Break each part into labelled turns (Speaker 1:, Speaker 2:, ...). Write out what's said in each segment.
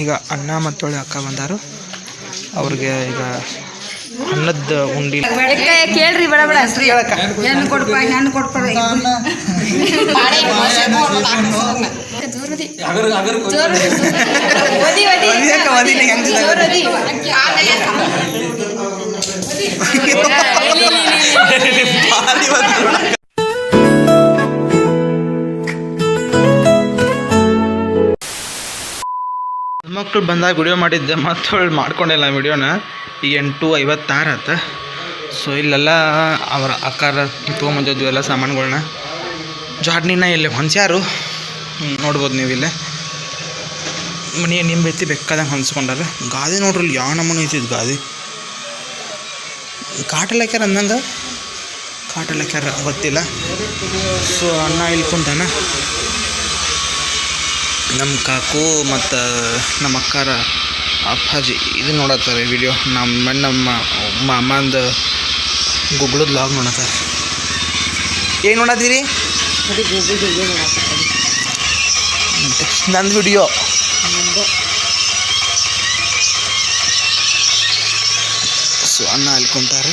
Speaker 1: ಈಗ ಅಣ್ಣ ಮತ್ತು ಒಳ್ಳೆ ಅಕ್ಕ ಬಂದಾರು. ಅವ್ರಿಗೆ ಈಗ ಅನ್ನದ ಉಂಡಿ.
Speaker 2: ಕೇಳ್ರಿ ಬೇಡ ಬೇಡ.
Speaker 3: ಹೆಣ್ಣು ಕೊಡ್ಪ ಹೆಣ್ಣು ಕೊಡ್ಪ
Speaker 2: ಓದಿ ಓದಿ ಜೋರ್
Speaker 1: ಮಕ್ಕಳು ಬಂದಾಗ ವಿಡಿಯೋ ಮಾಡಿದ್ದೆ ಮತ್ತೊಳ್ಳೆ ಮಾಡ್ಕೊಂಡಿಲ್ಲ ವಿಡಿಯೋನ. ಈಗ ಎಂಟು ಐವತ್ತಾರು ಆತ. ಸೊ ಇಲ್ಲೆಲ್ಲ ಅವರ ಅಕ್ಕಾರ ತೊಗೊಂಬಂದಿದ್ವಿ ಎಲ್ಲ ಸಾಮಾನುಗಳನ್ನ ಜಾಡ್ನಿನ ಇಲ್ಲಿ ಹೊಂಚ್ಯಾರು ನೋಡ್ಬೋದು ನೀವು ಇಲ್ಲೇ. ನಿಮ್ಮ ಐತಿ ಬೇಕಾದಂಗೆ ಹೊಂಚ್ಕೊಂಡಾರ ಗಾದಿ ನೋಡ್ರಿ ಯಾವ ನಮೂನೆ ಐತಿ ಇದು ಗಾದಿ. ಕಾಟಲ್ ಹಾಕ್ಯಾರ ಅಂದಂಗೆ? ಕಾಟಲ್ ಹಾಕ್ಯಾರ ಗೊತ್ತಿಲ್ಲ. ಸೊ ಅಣ್ಣ ಇಲ್ಲಿ ಕುಂತಾನ. ನಮ್ಮ ಕಾಕು ಮತ್ತು ನಮ್ಮ ಅಕ್ಕಾರ ಅಪ್ಪಾಜಿ ಇದು ನೋಡತ್ತಾರೆ ವಿಡಿಯೋ ನಮ್ಮ ನಮ್ಮ ಮಾಮಂದ ಗುಗ್ಳದ ಲಾಗ್ ನೋಡತ್ತಾರೆ. ಏನು ನೋಡತ್ತೀರಿ? ನಂದು ವಿಡಿಯೋ ಸೊ ಅನ್ನ ಅಲ್ಕೊಂತಾರೆ ಕುಂತಾರೆ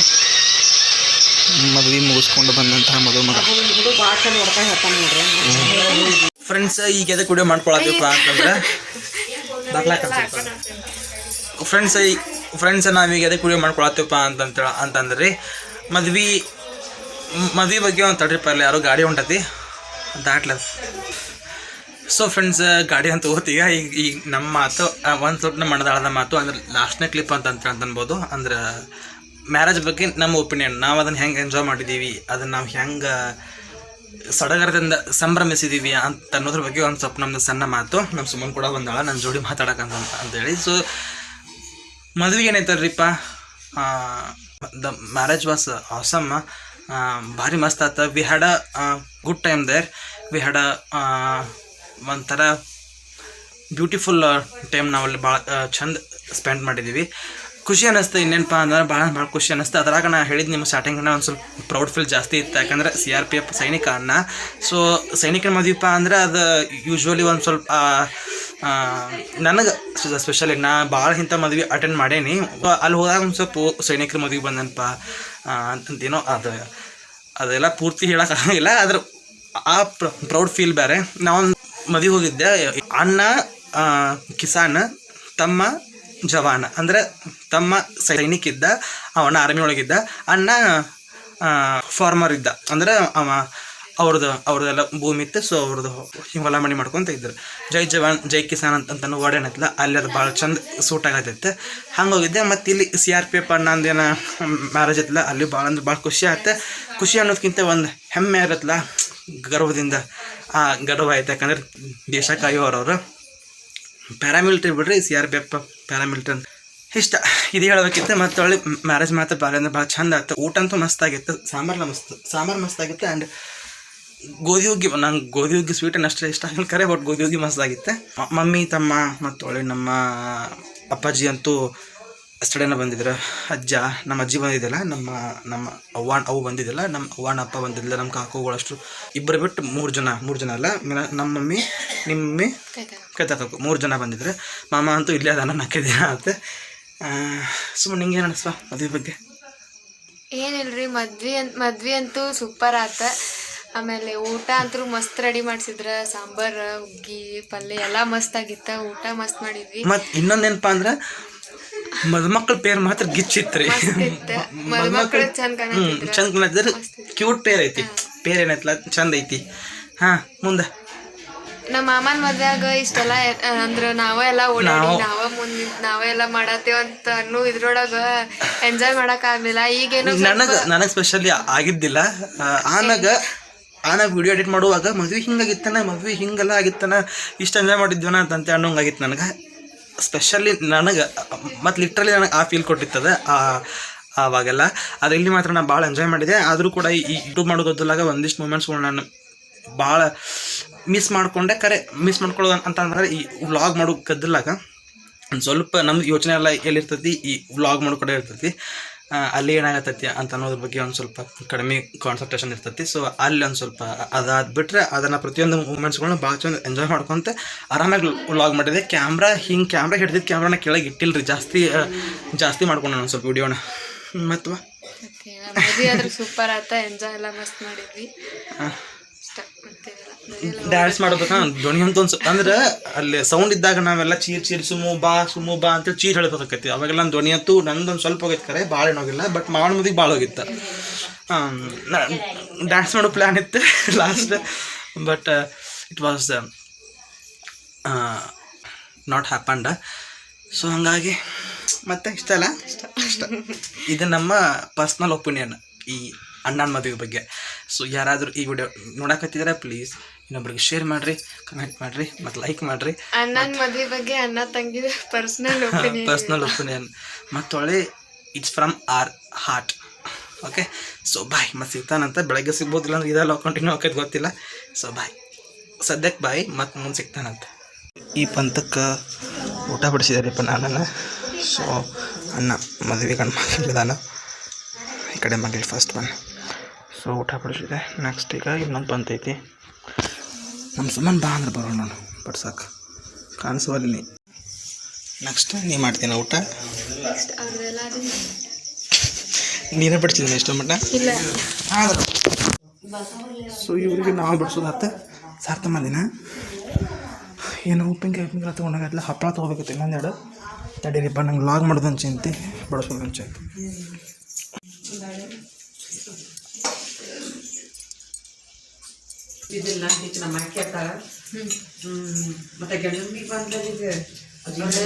Speaker 1: ಮದುವೆ ಮುಗಿಸ್ಕೊಂಡು ಬಂದಂತಹ ಮದುಮಗ. ಫ್ರೆಂಡ್ಸ್ ಈಗ ಎದಕ್ಕೆ ವಿಡಿಯೋ ಮಾಡ್ಕೊಳತ್ತೀವಪ್ಪ ಅಂತಂದ್ರೆ? ಫ್ರೆಂಡ್ಸ್ ಈ ಫ್ರೆಂಡ್ಸ್ ನಾವೀಗ ಎದಕ್ಕೆ ವಿಡಿಯೋ ಮಾಡ್ಕೊಳತ್ತೀವಪ್ಪ ಅಂತಂತ ಅಂತಂದ್ರಿ ಮದ್ವೆ ಮದ್ವೆ ಬಗ್ಗೆ ಒಂದು ತಡ್ರಿಪ್ಪ ಅಲ್ಲಿ ಯಾರೋ ಗಾಡಿ ಹೊಂಟತಿ. ದಾಟ್ಲ. ಸೊ ಫ್ರೆಂಡ್ಸ್ ಗಾಡಿ ಅಂತ ಹೋಗ್ತೀಗ ಈಗ ಈಗ ನಮ್ಮ ಮಾತು ಒಂದು ಸ್ವಲ್ಪ ನಮ್ಮ ಮಾತು ಅಂದ್ರೆ ಲಾಸ್ಟ್ನೇ ಕ್ಲಿಪ್ ಅಂತ ಅಂತ ಅನ್ಬೋದು. ಅಂದ್ರೆ ಮ್ಯಾರೇಜ್ ಬಗ್ಗೆ ನಮ್ಮ ಒಪಿನಿಯನ್ ನಾವು ಅದನ್ನು ಹೆಂಗೆ ಎಂಜಾಯ್ ಮಾಡಿದ್ದೀವಿ ಅದನ್ನು ನಾವು ಹೆಂಗೆ ಸಡಗರದಿಂದ ಸಂಭ್ರಮಿಸಿದೀವಿ ಅಂತ ಅನ್ನೋದ್ರ ಬಗ್ಗೆ ಒಂದು ಸ್ವಲ್ಪ ನಮ್ದು ಸಣ್ಣ ಮಾತು. ನಮ್ಮ ಸುಮ್ಮನೆ ಕೂಡ ಬಂದಾಳ ನನ್ನ ಜೋಡಿ ಮಾತಾಡಕಂತ ಅಂತೇಳಿ. ಸೊ ಮದುವೆಗೆ ಏನೈತಲ್ರಿಪ್ಪ ದ ಮ್ಯಾರೇಜ್ ವಾಸ್ ಆಸಮ್. ಭಾರಿ ಮಸ್ತ್ ಆತ. We had a good time there we had a ಒಂಥರ ಬ್ಯೂಟಿಫುಲ್ ಟೈಮ್ ನಾವಲ್ಲಿ ಭಾಳ ಚಂದ ಸ್ಪೆಂಡ್ ಮಾಡಿದ್ದೀವಿ ಖುಷಿ ಅನ್ನಿಸ್ತು ಇನ್ನೇನಪ್ಪ ಅಂದ್ರೆ ಭಾಳ ಭಾಳ ಖುಷಿ ಅನ್ನಿಸ್ತು. ಅದ್ರಾಗ ನಾ ಹೇಳಿದ್ದು ನಿಮ್ಮ ಸ್ಟಾರ್ಟಿಂಗ್ನ ಒಂದು ಸ್ವಲ್ಪ ಪ್ರೌಡ್ ಫೀಲ್ ಜಾಸ್ತಿ ಇತ್ತು. ಯಾಕಂದ್ರೆ ಸಿ ಆರ್ ಪಿ ಎಫ್ ಸೈನಿಕ ಅನ್ನ ಸೊ ಸೈನಿಕನ ಮದುವೆಪ್ಪ ಅಂದ್ರೆ ಅದು ಯೂಶ್ವಲಿ ಒಂದು ಸ್ವಲ್ಪ ನನಗೆ ಸ್ಪೆಷಲಿ ನಾ ಭಾಳ ಇಂಥ ಮದುವೆ ಅಟೆಂಡ್ ಮಾಡೇನಿ. ಅಲ್ಲಿ ಹೋದಾಗ ಒಂದು ಸ್ವಲ್ಪ ಸೈನಿಕರ ಮದುವೆ ಬಂದನಪ್ಪ. ಅಂತೇನೋ ಅದು, ಅದೆಲ್ಲ ಪೂರ್ತಿ ಹೇಳೋಕ್ಕಾಗಂಗಿಲ್ಲ ಆದ್ರೆ ಆ ಪ್ರೌಡ್ ಫೀಲ್ ಬೇರೆ ನಾವೊಂದು ಮದುವೆ ಹೋಗಿದ್ದೆ. ಅಣ್ಣ ಕಿಸಾನ್, ತಮ್ಮ ಜವಾನ್. ಅಂದ್ರೆ ತಮ್ಮ ಸೈನಿಕ ಇದ್ದ ಅವನ ಆರ್ಮಿ ಒಳಗಿದ್ದ, ಅಣ್ಣ ಫಾರ್ಮರ್ ಇದ್ದ. ಅಂದ್ರೆ ಅವ, ಅವ್ರದ್ದು, ಅವ್ರದ್ದೆಲ್ಲ ಭೂಮಿ ಇತ್ತು ಸೊ ಅವ್ರದ್ದು ಹೊಲ ಮಣಿ ಮಾಡ್ಕೊತ ಇದ್ರು. ಜೈ ಜವಾನ್, ಜೈ ಕಿಸಾನ್ ಅಂತ ಅಂತನೂ ವರ್ಡ್ ಏನೈತಲ್ಲ ಅಲ್ಲಿ ಅದು ಭಾಳ ಚಂದ ಸೂಟ್ ಆಗತ್ತೈತೆ ಹಂಗೆ ಹೋಗಿದ್ದೆ, ಮತ್ತು ಇಲ್ಲಿ ಸಿ ಆರ್ ಪಿ ಎಫ್ ಅಣ್ಣ ಅಂದೇನ ಮ್ಯಾರೇಜ್ ಐತಲ್ಲ, ಅಲ್ಲಿ ಭಾಳ ಅಂದ್ರೆ ಭಾಳ ಖುಷಿ ಆಯ್ತು ಖುಷಿ ಅನ್ನೋದಕ್ಕಿಂತ ಒಂದು ಹೆಮ್ಮೆ ಇರತ್ತಲ್ಲ, ಗರ್ವದಿಂದ ಆ ಗರ್ವ ಆಯ್ತು. ಯಾಕಂದ್ರೆ ದೇಶ ಕಾಯುವವರು ಪ್ಯಾರಾಮಿಲಿಟ್ರಿ ಬಿಡ್ರಿ C R P F paramilitary ಅಂತ ಇಷ್ಟ, ಇದು ಹೇಳಬೇಕಿತ್ತು ಮತ್ತು ಒಳ್ಳೆ ಮ್ಯಾರೇಜ್ ಮಾತ್ರ ಭಾಳ ಅಂದ್ರೆ ಭಾಳ ಚಂದ ಆಯ್ತು. ಊಟ ಅಂತೂ ಮಸ್ತ್ ಆಗಿತ್ತು ಸಾಂಬಾರ್ಲ ಮಸ್ತ್, ಸಾಂಬಾರು ಮಸ್ತ್ ಆಗಿತ್ತು ಆ್ಯಂಡ್ ಗೋಧಿ ಹುಗ್ಗಿ, ನಂಗೆ ಗೋಧಿ ಹುಗ್ಗಿ ಸ್ವೀಟ್ ಅಷ್ಟೇ ಇಷ್ಟ ಆಗಿಲ್ಲ ಕರೆ ಬಟ್ ಗೋಧಿ ಹುಗ್ಗಿ ಮಸ್ತ್ ಆಗಿತ್ತು ಮ- ಮಮ್ಮಿ, ತಮ್ಮ ಮತ್ತು ಒಳ್ಳೆ ನಮ್ಮ ಅಪ್ಪಾಜಿ ಅಂತೂ ಅಷ್ಟೇನ ಬಂದಿದ್ರು? ಅಜ್ಜ ನಮ್ಮ ಅಜ್ಜಿ ಬಂದಿದ್ದಿಲ್ಲ ನಮ್ಮ ನಮ್ಮ ಅವ್ವ ಅವು ಬಂದಿದ್ದಿಲ್ಲ ನಮ್ಮ ಅವ್ವಾಣ ಅಪ್ಪ ಬಂದಿದ್ದಿಲ್ಲ ನಮ್ಮ ಕಾಕುಗಳಷ್ಟು ಇಬ್ಬರು ಬಿಟ್ಟು ಮೂರು ಜನ ಮೂರು ಜನ ಅಲ್ಲ ನಮ್ಮ ಮಮ್ಮಿ ನಿಮ್ಮಮ್ಮಿ ಕೈತ ಕಾಕು ಮೂರು ಜನ ಬಂದಿದ್ರು ಮಾಮ ಅಂತೂ ಇಲ್ಲೇ ಅದಾನ ನಾಲ್ಕೈದು ದಿನ ಆಯ್ತು ಸುಮ್ಮನೆ ನಿಂಗೆ ಏನು ಅನಿಸ್ವಾ ಮದುವೆ ಬಗ್ಗೆ?
Speaker 2: ಏನಿಲ್ರಿ ಮದ್ವಿ ಅಂತ ಮದ್ವಿ ಅಂತೂ ಸೂಪರ್ ಆತ. ಆಮೇಲೆ ಊಟ ಅಂತೂ ಮಸ್ತ್ ರೆಡಿ ಮಾಡ್ಸಿದ್ರ ಸಾಂಬಾರ್ ಹುಗ್ಗಿ ಪಲ್ಯ ಎಲ್ಲ ಮಸ್ತ್ ಆಗಿತ್ತ ಊಟ ಮಸ್ತ್ ಮಾಡಿದ್ವಿ.
Speaker 1: ಮತ್ತೆ ಇನ್ನೊಂದೇನಪ್ಪ ಅಂದ್ರೆ ಮದುಮಕ್ಳ ಪೇರ್ ಮಾತ್ರ ಗಿಚ್ಚಿತ್ರಿ.
Speaker 2: ಮದುಮಕ್ಳು ಚಂದ ಕಾಣತ್ತಿದ್ರ
Speaker 1: ಕ್ಯೂಟ್ ಪೇರ್ ಐತಿ. ಪೇರ್ ಏನೈತಲ್ಲ ಚಂದ ಐತಿ. ಹಾ ಮುಂದೆ.
Speaker 2: ನಮ್ಮ ಮಾಮನ ಮದ್ವೆಯಾಗ ಇಷ್ಟೆಲ್ಲ ಅಂದ್ರೆ ನಾವ ಎಲ್ಲ ಓಡಾಡಿ
Speaker 1: ನಾವು-
Speaker 2: ಮುಂದ್ ನಾವೇ ಎಲ್ಲ ಮಾಡತ್ತೇವ ಅಂತ ಅನ್ನು ಇದ್ರೊಳಗ ಎಂಜಾಯ್ ಮಾಡಕ್ ಆಗ್ಲಿಲ್ಲ. ಈಗೇನು
Speaker 1: ನನಗೆ ನನಗೆ ಸ್ಪೆಷಲಿ ಆಗಿದ್ದಿಲ್ಲ. ಆನಾಗ ಆನಾಗ ವಿಡಿಯೋ ಎಡಿಟ್ ಮಾಡುವಾಗ ಮದ್ವೆ ಹಿಂಗಾಗಿತ್ತಾನ ಮದ್ವೆ ಹಿಂಗೆಲ್ಲ ಆಗಿತ್ತನ ಇಷ್ಟು ಎಂಜಾಯ್ ಮಾಡಿದ್ವನ ಅಂತ ಅನ್ನೋಂಗಾಗಿತ್ತು ನನಗೆ. ಸ್ಪೆಷಲಿ ನನಗೆ, ಮತ್ತು ಲಿಟ್ರಲಿ ನನಗೆ ಆ ಫೀಲ್ ಕೊಟ್ಟಿತ್ತದ ಆವಾಗೆಲ್ಲ. ಆದರೆ ಇಲ್ಲಿ ಮಾತ್ರ ನಾನು ಭಾಳ ಎಂಜಾಯ್ ಮಾಡಿದೆ. ಆದರೂ ಕೂಡ ಈ ಯೂಟ್ಯೂಬ್ ಮಾಡೋದ್ರೊಳಗ ಒಂದಿಷ್ಟು ಮೂಮೆಂಟ್ಸ್ಗಳು ನಾನು ಭಾಳ ಮಿಸ್ ಮಾಡಿಕೊಂಡೆ. ಕರೆ ಮಿಸ್ ಮಾಡ್ಕೊಳ್ಳೋದು ಅಂತ ಅಂದ್ರೆ ಈ ವ್ಲಾಗ್ ಮಾಡೋ ಗದ್ದಲಾಗ ಒಂದು ಸ್ವಲ್ಪ ನಮ್ದು ಯೋಚನೆ ಎಲ್ಲ ಎಲ್ಲಿರ್ತೈತಿ, ಈ ವ್ಲಾಗ್ ಮಾಡೋ ಕಡೆ ಇರ್ತೈತಿ. ಅಲ್ಲಿ ಏನಾಗತ್ತೈತಿ ಅಂತ ಅನ್ನೋದ್ರ ಬಗ್ಗೆ ಒಂದು ಸ್ವಲ್ಪ ಕಡಿಮೆ ಕಾನ್ಸಂಟ್ರೇಷನ್ ಇರ್ತೈತಿ. ಸೊ ಅಲ್ಲಿ ಒಂದು ಸ್ವಲ್ಪ ಅದಾದ ಬಿಟ್ರೆ ಅದನ್ನು ಪ್ರತಿಯೊಂದು ಮೂಮೆಂಟ್ಸ್ಗಳನ್ನ ಭಾಳ ಚಂದ ಎಂಜಾಯ್ ಮಾಡ್ಕೊತ ಆರಾಮಾಗಿ ಲಾಗ್ ಮಾಡಿದೆ ಕ್ಯಾಮ್ರಾ ಹಿಂಗೆ ಕ್ಯಾಮ್ರಾ ಹಿಡ್ದಿದ್ದು ಕ್ಯಾಮ್ರಾನ ಕೆಳಗೆ ಇಟ್ಟಿಲ್ರಿ. ಜಾಸ್ತಿ ಜಾಸ್ತಿ ಮಾಡ್ಕೊಂಡು ಒಂದು ಸ್ವಲ್ಪ ವಿಡಿಯೋನ ಮತ್ತು
Speaker 2: ಸೂಪರ್ ಆತ. ಎಂಜಾಯ್ ಎಲ್ಲ ಮಸ್ತ್ ಮಾಡಿದ್ವಿ.
Speaker 1: ಡ್ಯಾನ್ಸ್ ಮಾಡ್ಬೇಕಾ ಧ್ವನಿ ಅಂತ ಒಂದು ಅಂದ್ರೆ ಅಲ್ಲಿ ಸೌಂಡ್ ಇದ್ದಾಗ ನಾವೆಲ್ಲ ಚೀರ್ ಚೀರ್ ಸುಮು ಬಾ ಸುಮು ಬಾ ಅಂತ ಚೀರ್ ಹೇಳ್ಬೇಕಾಕೈತಿ ಅವಾಗೆಲ್ಲ ಧ್ವನಿ ಅಂತೂ ನಂದೊಂದು ಸ್ವಲ್ಪ ಹೋಗೈತೆ ಕರೆ ಭಾಳ ಏನೋಗಿಲ್ಲ ಬಟ್ ಮಾವನ ಮುದಿಗೆ ಭಾಳ ಹೋಗಿತ್ತು. ಡ್ಯಾನ್ಸ್ ಮಾಡೋ ಪ್ಲ್ಯಾನ್ ಇತ್ತು last but it was not happened so ಹಂಗಾಗಿ ಮತ್ತೆ ಇಷ್ಟ ಅಲ್ಲ? ಇಷ್ಟ. ಇದು ನಮ್ಮ ಪರ್ಸ್ನಲ್ ಒಪಿನಿಯನ್ ಈ ಅಣ್ಣನ ಮದುವೆ ಬಗ್ಗೆ. ಸೊ ಯಾರಾದರೂ ಈ ವಿಡಿಯೋ ನೋಡಕತ್ತಿದ್ರೆ ಪ್ಲೀಸ್ ಇನ್ನೊಬ್ರಿಗೆ ಶೇರ್ ಮಾಡ್ರಿ ಕಮೆಂಟ್ ಮಾಡ್ರಿ ಮತ್ತು ಲೈಕ್ ಮಾಡ್ರಿ.
Speaker 2: ಅಣ್ಣನ ಮದ್ವೆ ಬಗ್ಗೆ ಅಣ್ಣ ತಂಗಿ ಪರ್ಸನಲ್
Speaker 1: ಪರ್ಸ್ನಲ್ ಒಪಿನಿಯನ್ ಹೊಳೆ it's from our heart okay so bye ಮತ್ತು ಸಿಗ್ತಾನಂತ ಬೆಳಗ್ಗೆ ಸಿಗ್ಬೋದಿಲ್ಲ ಅಂದ್ರೆ ಇದೆಲ್ಲ ಕಂಟಿನ್ಯೂ ಆಕೈತೆ ಗೊತ್ತಿಲ್ಲ. ಸೊ ಬಾಯ್ ಸದ್ಯಕ್ಕೆ ಬಾಯ್ ಮತ್ತು ಮುಂದೆ ಸಿಗ್ತಾನಂತ ಈ ಪಂಥಕ್ಕೆ ಊಟ ಬಡಿಸಿದಾರಿಪ್ಪ ನಾನು ಸೊ ಅಣ್ಣ ಮದುವೆ ಗಂಡು ಮಗಳಿದ್ದಾನ ಈ ಕಡೆ ಮಾಡಿಲ್ಲ ಫಸ್ಟ್ ಒನ್ ಸೊ ಊಟ ಬಡಿಸಿದೆ. ನೆಕ್ಸ್ಟ್ ಈಗ ಇನ್ನೊಂದು ಪಂತೈತಿ ಐತಿ ನಮ್ಮ ಸುಮ್ಮನೆ ಬಾ ಅಂದ್ರೆ ಬರೋಣ ನಾನು ಬಟ್ ಕಾಣಿಸುವಲ್ಲಿ ನೀ ನೆಕ್ಸ್ಟ್ ನೀ ಮಾಡ್ತೀನಿ ಊಟ? ನೀನೇ ಬಿಡ್ಸಿದ್ದೀನಿ ಎಷ್ಟು ಮಟ್ಟ ಸೊ ಇವ್ರಿಗೆ ನಾವು ಬಿಡ್ಸೋದು ಹತ್ತ ಸಾರ್ಥ ಮಂದಿನ? ಏನೋ ಉಪ್ಪಿನಕಾಯಿ ಉಪ್ಪಿನಕಾಯಿ ತೊಗೊಂಡಾಗ ಹಪ್ಪಳ ತೊಗೋಬೇಕಿತ್ತು ಇನ್ನೊಂದೆರಡು ತಡೀರಿಪ್ಪ ನಂಗೆ ಲಾಗ್ ಮಾಡೋದು ಚಿಂತೆ. ಬಡಿಸೋದು ಮುಂಚೆ
Speaker 3: ಇದೆಲ್ಲ ಹೆಚ್ಚಿನ ನಮ್ಮ ಅಕ್ಕಿ ಹಾಕ್ತಾರ ಹ್ಮ್ ಮತ್ತೆ ಗಂಡನಿಗೆ ಬಂದಿದೆ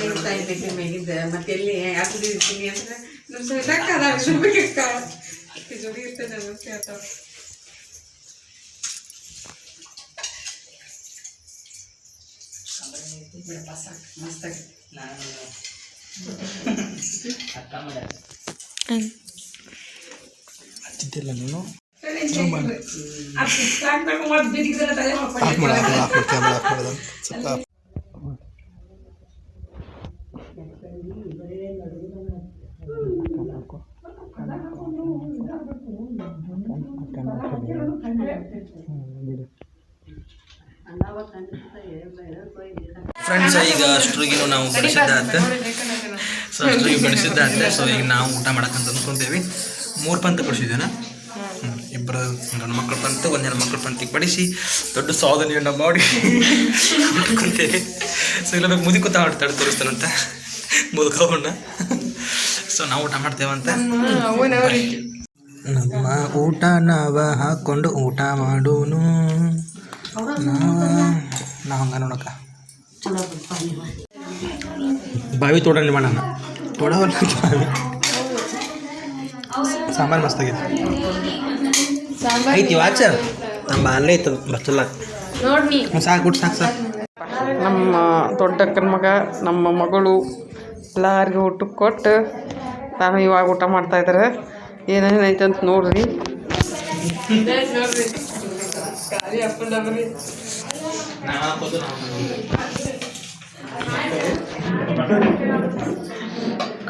Speaker 3: ಇರ್ತೈತೆ ಮೇಗಿದ್ದ ಮತ್ತೆ ಎಲ್ಲಿ ಯಾಕೆ ಇರ್ತೀನಿ ಅಂದ್ರೆ ನಮ್ಮ ಸೈಡಾಕ ಅದಾವ ಜೋಡಿ ಜೋಡಿ ಇರ್ತದೆ
Speaker 2: ಹ್ಮ್.
Speaker 1: ಹಚ್ಚಿದ್ದಿಲ್ಲ ನೀನು? ಫ್ರೆಂಡ್ಸ್ ಈಗ ಅಷ್ಟ್ರಿಗೆ ನಾವು ಬಡಿಸಿದ್ದಾತ ಸೊ ಅಷ್ಟ್ರಿಗೆ ಬಡಿಸಿದ್ದಾತ ಸೊ ಈಗ ನಾವು ಊಟ ಮಾಡಕ್ಕಂತ ಅಂದ್ಕೊಂತೇವಿ ಮೂರು ಪಂತ ಬಿಡಿಸಿದ್ದೇನೆ ಗಂಡು ಒಂದು ಪಂತ ಒಂದು ಪಂಕ್ತಿ ಪಡಿಸಿ ದೊಡ್ಡ ಸಾಧನೆಯನ್ನು ಮಾಡಿ ಸೊ ಇಲ್ಲ ಮುದಿ ಕೂತ ಮಾಡ್ತಾಳೆ ತೋರಿಸ್ತಾನಂತ ಮುದುಕವನ್ನ ಸೊ ನಾವು ಊಟ ಮಾಡ್ತೇವಂತ ನಮ್ಮ ಊಟ ನಾವ ಹಾಕೊಂಡು ಊಟ ಮಾಡೋನು. ನಾವ ಹಂಗ ನೋಡಕ್ಕ. ಬಾವಿ ತೋಡ ನಿರ್ಮಾಣ ತೋಡ ಬಾವಿ. ಸಾಂಬಾರು ಮಸ್ತ್ ಆಗೈತಿ
Speaker 2: ಸಾಂಬಾರ್
Speaker 1: ಐತಿ ವಾಚ ನಮ್ಮ ಅಲ್ಲೇ ಐತದ ಬಚ್ಚಲ್ಲ
Speaker 2: ನೋಡಿ ನೀ
Speaker 1: ಸಾಕು ಬಿಟ್ಟು ಸಾಕು ಸಾಕು.
Speaker 3: ನಮ್ಮ ದೊಡ್ಡಕ್ಕನ ಮಗ ನಮ್ಮ ಮಗಳು ಎಲ್ಲರಿಗೂ ಊಟಕ್ಕೆ ಕೊಟ್ಟು ನಾನು ಇವಾಗ ಊಟ ಮಾಡ್ತಾ ಇದ್ದಾರೆ ಏನೇನೈತೆ ಅಂತ ನೋಡ್ರಿ.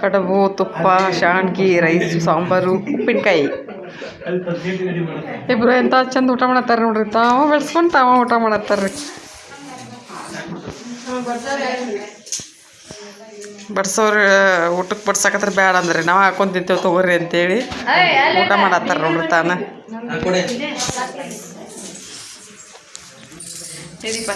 Speaker 3: ಕಡುಬು ತುಪ್ಪ ಶಾಣ್ಗಿ ರೈಸ್ ಸಾಂಬಾರು ಉಪ್ಪಿನಕಾಯಿ. ಇಬ್ರು ಎಂತ ಚಂದ ಊಟ ಮಾಡತ್ತಾರ ನೋಡ್ರಿ. ತಾವ ಬೆಳೆಸ್ಕೊಂಡು ತಾವ ಊಟ ಮಾಡತ್ತಾರ್ರಿ. ಬಡ್ಸೋರು ಊಟಕ್ಕೆ ಬಡ್ಸಕತ್ರ ಬೇಡ ಅಂದ್ರೆ ನಾವು ಹಾಕೊಂಡ್ ತಿಂತೇವೆ ತಗೋರಿ ಅಂತೇಳಿ ಊಟ ಮಾಡತ್ತಾರ ನೋಡ್ರಿ ತಾನ. ಸರಿಪ್ಪ